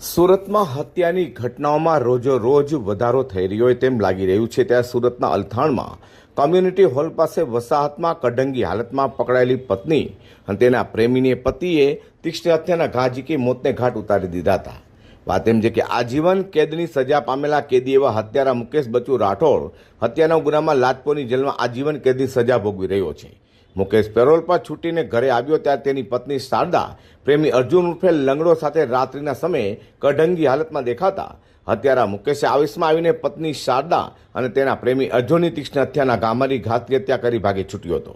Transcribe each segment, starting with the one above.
સુરતમાં હત્યાની ઘટનાઓમાં રોજો રોજ વધારો થઈ રહ્યો હોય તેમ લાગી રહ્યું છે. ત્યાં સુરતના અલથાણમાં કોમ્યુનિટી હોલ પાસે વસાહતમાં કડંગી હાલતમાં પકડાયેલી પત્ની અને તેના પ્રેમીને પતિએ તીક્ષ્ણ હત્યાના ઘા ઝીકી મોતને ઘાટ ઉતારી દીધા હતા. વાત એમ છે કે આજીવન કેદની સજા પામેલા કેદી એવા હત્યારા મુકેશ બચુ રાઠોડ હત્યાના ગુનામાં લાજપોરની જેલમાં આજીવન કેદની સજા ભોગવી રહ્યો છે. મુકેશ પેરોલ પર છૂટીને ઘરે આવ્યો ત્યારે તેની પત્ની શારદા પ્રેમી અર્જુન ઉર્ફે લંગડો સાથે રાત્રિના સમયે કઢંગી હાલતમાં દેખાતા હત્યારા મુકેશે આવેશમાં આવીને પત્ની શારદા અને તેના પ્રેમી અર્જુનની તીક્ષ્ણ હત્યાના ગામારી ઘાતકી હત્યા કરી ભાગે છૂટ્યો હતો.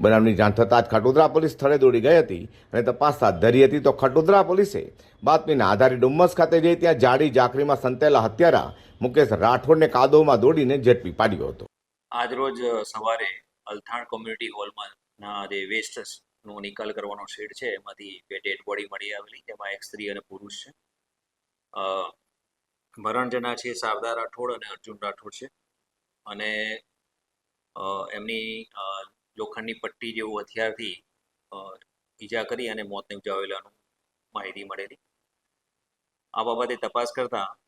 બનાવની જાણ થતાં જ ખટોદરા પોલીસ સ્થળે દોડી ગઈ હતી અને તપાસ હાથ ધરી હતી તો ખટોદરા પોલીસે બાતમીના આધારે ડુમ્મસ ખાતે જઈ ત્યાં જાડી ઝાંખરીમાં સંતાયેલા હત્યારા મુકેશ રાઠોડને કાદવમાં દોડીને ઝડપી પાડ્યો હતો. આજરોજ રોજ સવારે અલથાણ કોમ્યુનિટી હોલમાં ના જે વેસ્ટનો નિકાલ કરવાનો શેડ છે એમાંથી બે ડેડ બોડી મળી આવેલી જેમાં એક સ્ત્રી અને પુરુષ છે. અ, છે શારદા રાઠોડ અને અર્જુન રાઠોડ છે. અને એમની લોખંડની પટ્ટી જેવું હથિયારથી ઈજા કરી અને મોત નિપજાવેલાનું માહિતી મળેલી. આ બાબતે તપાસ કરતા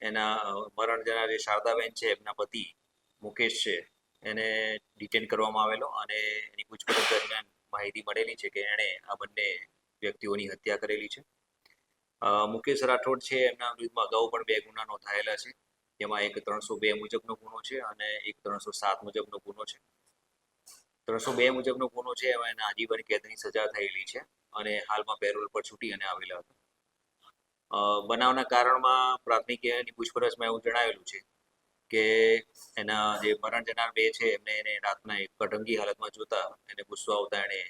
એના મરણજના જે શારદાબેન છે એમના પતિ મુકેશ છે. એને ડિટેન કરવામાં આવેલો અને એની પૂછપરછ દરમિયાન માહિતી મળેલી છે કે એણે આ બંને વ્યક્તિઓની હત્યા કરેલી છે. મુકેશ રાઠોડ છે, એમના વિરુદ્ધમાં અગાઉ પણ બે ગુના નોંધાયેલા છે. જેમાં એક ત્રણસો બે મુજબનો ગુનો છે અને એક ત્રણસો સાત મુજબનો ગુનો છે. ત્રણસો બે મુજબનો ગુનો છે, એમાં એના આજીવન કેદની સજા થયેલી છે અને હાલમાં પેરોલ પર છૂટી અને આવેલા હતા. બનાવના કારણમાં પ્રાથમિક એની પૂછપરછમાં એવું જણાવેલું છે કે એના જે મરણ જનાર બે છે એમને એને રાતના એક કટંગી હાલતમાં જોતા એને ગુસ્સો આવતા એને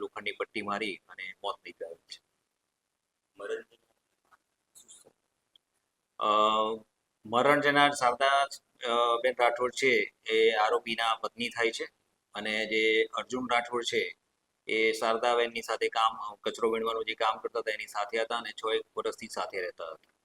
લોખંડની પટ્ટી મારી અને મોત નીપજાવેલ છે. મરણ જનાર. શારદા બેન રાઠોડ છે એ આરોપીના પત્ની થાય છે અને જે અર્જુન રાઠોડ છે એ શારદાબેનની સાથે કામ કચરો વીણવાનું જે કામ કરતા હતા એની સાથે હતા અને છ એક વર્ષથી સાથે રહેતા હતા.